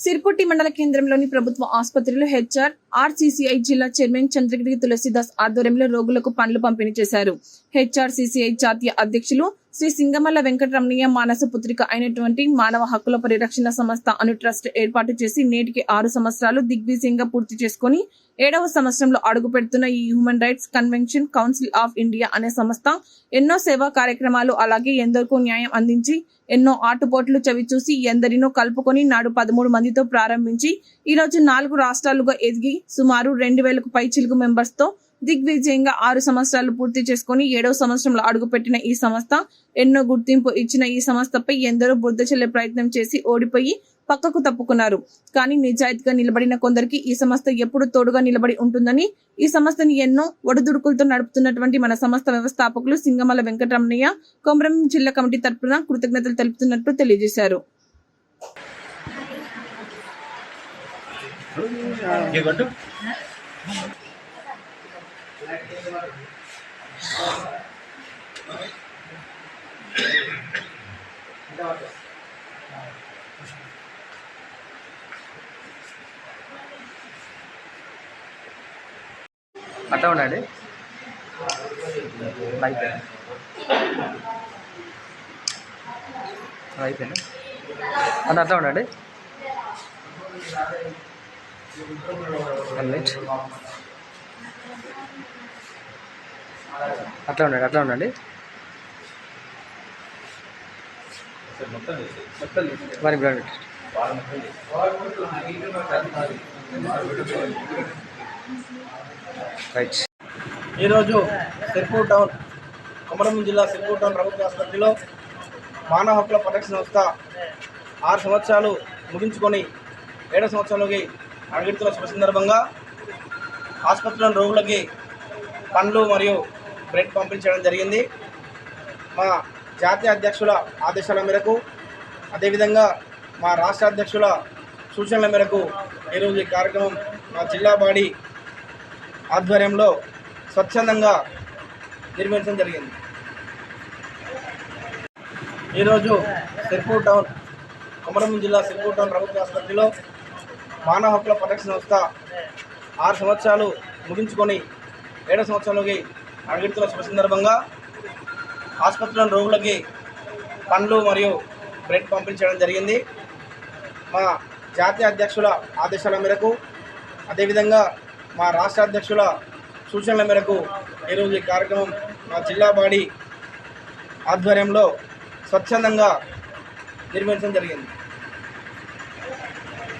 సిర్పుట్టి మండల కేంద్రంలోని ప్రభుత్వ ఆసుపత్రిలో హెచ్ఆర్ ఆర్సీసీఐ జిల్లా చైర్మన్ చంద్రగిరి తులసిదాస్ ఆధ్వర్యంలో రోగులకు పండ్లు పంపిణీ చేశారు. హెచ్ఆర్సీసీఐ జాతీయ అధ్యక్షులు శ్రీ సింగమల్ల వెంకటరమణీయ మానస పుత్రిక అయినటువంటి మానవ హక్కుల పరిరక్షణ సంస్థ అను ట్రస్ట్ ఏర్పాటు చేసి నేటికి ఆరు సంవత్సరాలు దిగ్విజయంగా పూర్తి చేసుకుని ఏడవ సంవత్సరంలో అడుగు పెడుతున్న ఈ human rights convention council of India అనే సంస్థ ఎన్నో సేవా కార్యక్రమాలు అలాగే ఎందరికో న్యాయం అందించి ఎన్నో ఆటుపోట్లు చవిచూసి ఎందరినో కలుపుకొని నాడు పదమూడు మందితో ప్రారంభించి ఈ రోజు నాలుగు రాష్ట్రాలుగా ఎదిగి సుమారు రెండు వేలకు పై చిలుకు మెంబర్స్తో దిగ్విజయంగా ఆరు సంవత్సరాలు పూర్తి చేసుకుని ఏడవ సంవత్సరంలో అడుగుపెట్టిన ఈ సంస్థ ఎన్నో గుర్తింపు ఇచ్చిన ఈ సంస్థపై ఎందరో బుద్ధ చెల్లే ప్రయత్నం చేసి ఓడిపోయి పక్కకు తప్పుకున్నారు. కానీ నిజాయితీగా నిలబడిన కొందరికి ఈ సంస్థ ఎప్పుడు తోడుగా నిలబడి ఉంటుందని ఈ సంస్థని ఎన్నో ఒడిదుడుకులతో నడుపుతున్నటువంటి మన సంస్థ వ్యవస్థాపకులు సింగమల వెంకటరమణయ్య కొమరం జిల్లా కమిటీ తరపున కృతజ్ఞతలు తెలుపుతున్నట్లు తెలియజేశారు. అట్లా ఉండండి. అయిపోయింది అయిపోయింది అది అట్లా ఉండండి. వన్ మినిట్ అట్లా ఉండండి అట్లా ఉండండి. మరి బ్రాండ్ రైట్. ఈరోజు సిర్పూర్ టౌన్ కొమరం జిల్లా సిర్పూర్ టౌన్ ప్రభుత్వ ఆసుపత్రిలో మానవ హక్కుల పరిరక్షణ సంస్థ ఆరు సంవత్సరాలు ముగించుకొని ఏడో సంవత్సరంలోకి అడుగుతున్న శుభ సందర్భంగా ఆసుపత్రిలోని రోగులకి పండ్లు మరియు బ్రెడ్ పంపించడం జరిగింది. మా జాతీయ అధ్యక్షుల ఆదేశాల మేరకు అదేవిధంగా మా రాష్ట్ర అధ్యక్షుల సూచనల మేరకు ఈరోజు ఈ కార్యక్రమం మా జిల్లా బాడీ ఆధ్వర్యంలో స్వచ్ఛందంగా నిర్వహించడం జరిగింది. ఈరోజు సిర్పూర్ టౌన్ కొమరం జిల్లా సిర్పూర్ టౌన్ ప్రభుత్వ ఆసుపత్రిలో మానవ హక్కుల పరిరక్షణ సంస్థ ఆరు సంవత్సరాలు ముగించుకొని ఏడో సంవత్సరంలోకి అడుగుతున్న శుభ సందర్భంగా ఆసుపత్రిలోని రోగులకి పండ్లు మరియు బ్రెడ్ పంపిణీ చేయడం జరిగింది. మా జాతీయ అధ్యక్షుల ఆదేశాల మేరకు అదేవిధంగా మా రాష్ట్ర అధ్యక్షుల సూచనల మేరకు ఈరోజు ఈ కార్యక్రమం మా జిల్లా బాడీ ఆధ్వర్యంలో స్వచ్ఛందంగా నిర్వహించడం జరిగింది.